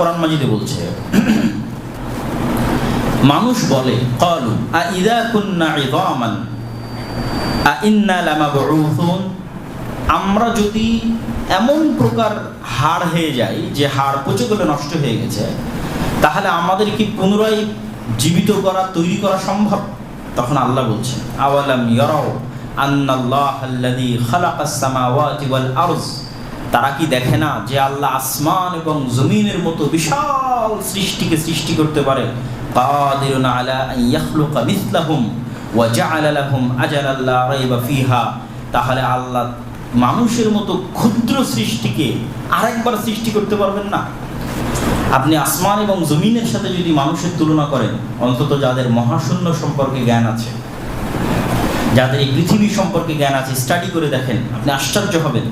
কোরআন মাজিদে বলছে, মানুষ বলে, কলু, আ ইদা কুন্না ইদামান, আ ইন্না লামাবউথুন আমরা যদি এমন প্রকার হাড় হয়ে যাই, যে হাড় পচে গেলে নষ্ট হয়ে গেছে, তাহলে আমাদের কি পুনরায় জীবিত করা, তৈরি করা সম্ভব? তখন আল্লাহ বলছেন আওয়ালাম ইয়ারাও আন্নাল্লাহ আল্লাযী খালাকাস সামাওয়াতি ওয়াল আরজ তারা কি দেখে না যে আল্লাহ আসমান এবং জমিনের মতো বিশাল সৃষ্টিকে সৃষ্টি করতে পারে? তাহলে আল্লাহ মানুষের মতো ক্ষুদ্র সৃষ্টিকে আরেকবার সৃষ্টি করতে পারবেন না। আপনি আসমান এবং জমিনের সাথে যদি মানুষের তুলনা করেন, অন্তত যাদের মহাশূন্য সম্পর্কে জ্ঞান আছে, যাদের এই পৃথিবী সম্পর্কে জ্ঞান আছে স্টাডি করে দেখেন, আপনি আশ্চর্য হবেন।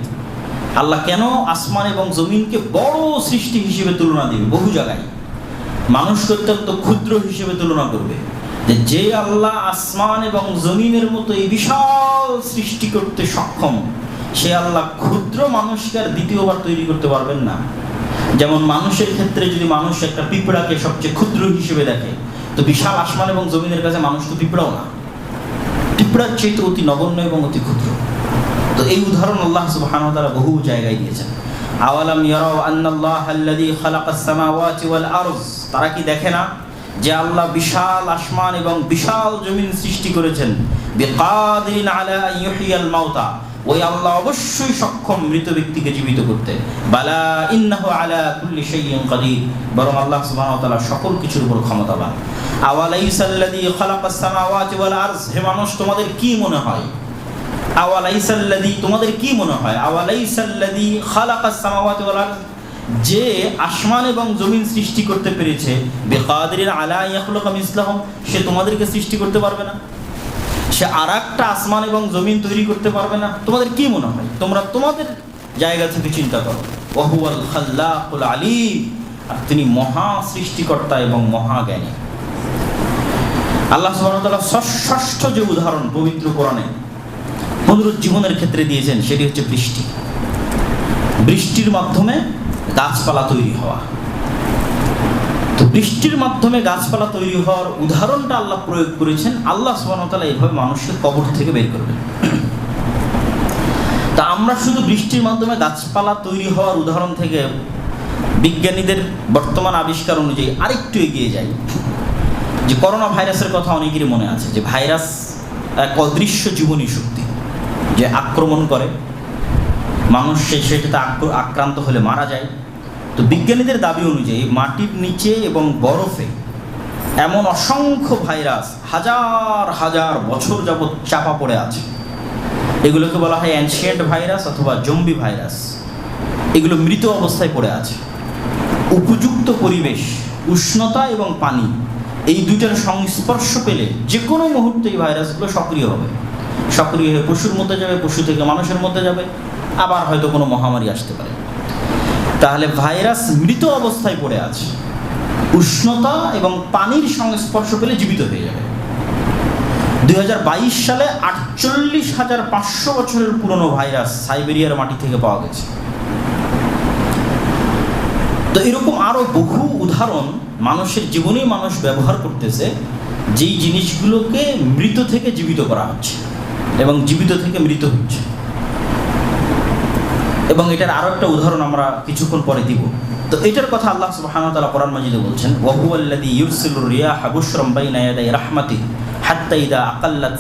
আল্লাহ কেন আসমান এবং জমিনকে বড় সৃষ্টি হিসেবে তুলনা দিবে? বহু জায়গায়। মানুষকে অত্যন্ত ক্ষুদ্র হিসেবে তুলনা করবে। যে আল্লাহ আসমান এবং জমিনের মতো এই বিশাল সৃষ্টি করতে সক্ষম, সে আল্লাহ ক্ষুদ্র মানুষকে আর দ্বিতীয়বার তৈরি করতে পারবেন না। যেমন মানুষের ক্ষেত্রে যদি মানুষ একটা পিঁপড়াকে সবচেয়ে ক্ষুদ্র হিসেবে দেখে, তো বিশাল আসমান এবং জমিনের কাছে মানুষ তো পিঁপড়াও না। পিঁপড়ার চেয়ে অতি নগণ্য এবং অতি ক্ষুদ্র। তো এই উদাহরণ আল্লাহ সুবহানাহু তাআলা বহু জায়গায় দিয়েছেন। আওয়ালাম ইয়ারাও আন্নাল্লাহ আল্লাযী খালাকাস সামাওয়াতি ওয়াল আরজ তারা কি দেখে না যে আল্লাহ বিশাল আসমান এবং বিশাল জমিন সৃষ্টি করেছেন? বিকাদিরিন আলা ইউহিয়াল মাউতা। ওই আল্লাহ অবশ্যই সক্ষম মৃত ব্যক্তিকে জীবিত করতে। বালা ইন্নাহু আলা কুল্লি শাইইন কাদির। বরং আল্লাহ সুবহানাহু ওয়া তাআলা সকল কিছুর উপর ক্ষমতাবান। আওয়ালাইসাল্লাযী খালাকাস সামাওয়াতি ওয়াল আরজ হে মানুষ, তোমাদের কি মনে হয়? আওয়ালাইসাল্লাযী, তোমাদের কি মনে হয়? আওয়ালাইসাল্লাযী খালাকাস সামাওয়াতি ওয়াল আরজ যে আসমান এবং জমিন সৃষ্টি করতে পেরেছে বেকাদির আলা ইয়াখলুকা মিসলাহম, সে তোমাদেরকে সৃষ্টি করতে পারবে না। সে আর একটা আসমান এবং জমিন তৈরি করতে পারবে না। তোমাদের কি মনে হয়? তোমরা তোমাদের জায়গা থেকে চিন্তা করো। ওহুয়াল খাল্লাকুল আলিম। আর তিনি মহা সৃষ্টিকর্তা এবং মহাজ্ঞানী আল্লাহ তাআলা ষষ্ঠ যে উদাহরণ পবিত্র কোরআনে পুনরুজ্জীবনের ক্ষেত্রে দিয়েছেন, সেটি হচ্ছে বৃষ্টি। বৃষ্টির মাধ্যমে গাছপালা তৈরি হওয়া। তো বৃষ্টির মাধ্যমে গাছপালা তৈরি হওয়ার উদাহরণটা আল্লাহ প্রয়োগ করেছেন, আল্লাহ সুবাহতালা এইভাবে মানুষকে কবর থেকে বের করবেন। তা আমরা শুধু বৃষ্টির মাধ্যমে গাছপালা তৈরি হওয়ার উদাহরণ থেকে বিজ্ঞানীদের বর্তমান আবিষ্কার অনুযায়ী আরেকটু এগিয়ে যাই। যে করোনা ভাইরাসের কথা অনেকেরই মনে আছে, যে ভাইরাস এক অদৃশ্য জীবনী শক্তি। যে আক্রমণ করে, মানুষ সে সেটাতে আক্র- আক্রান্ত হলে মারা যায়। তো বিজ্ঞানীদের দাবি অনুযায়ী মাটির নিচে এবং বরফে এমন অসংখ্য ভাইরাস হাজার হাজার বছর যাবৎ চাপা পড়ে আছে। এগুলোকে বলা হয় অ্যানশিয়েন্ট ভাইরাস অথবা জম্বি ভাইরাস এগুলো মৃত অবস্থায় পড়ে আছে। উপযুক্ত পরিবেশ, উষ্ণতা এবং পানি, এই দুইটার সংস্পর্শ পেলে যে কোনো মুহূর্তে এই ভাইরাসগুলো সক্রিয় হবে। সক্রিয় হয়ে পশুর মধ্যে যাবে, পশু থেকে মানুষের মধ্যে যাবে, আবার হয়তো কোনো মহামারী আসতে পারে। তাহলে ভাইরাস মৃত অবস্থায় পড়ে আছে। উষ্ণতা এবং পানির সংস্পর্শ পেলে জীবিত হয়ে যাবে। দুই সালে আটচল্লিশ হাজার পাঁচশো বছরের পুরনো ভাইরাস সাইবেরিয়ার মাটি থেকে পাওয়া গেছে। তো এরকম আরও বহু উদাহরণ মানুষের জীবনেই মানুষ ব্যবহার করতেছে, যেই জিনিসগুলোকে মৃত থেকে জীবিত করা হচ্ছে। এবং জীবিত থেকে মৃত হচ্ছে। এবং এটার আরও একটা উদাহরণ আমরা কিছুক্ষণ পরে দিব। তো এটার কথা আল্লাহ সুবাহানতালা কোরআন মাজিদে বলছেন ওয়া হুয়াল্লাযী ইউরসিলুর রিয়া বুশরাম বাইনায়াদাই রাহমাতি হাত্তাইদা আকাল্লাত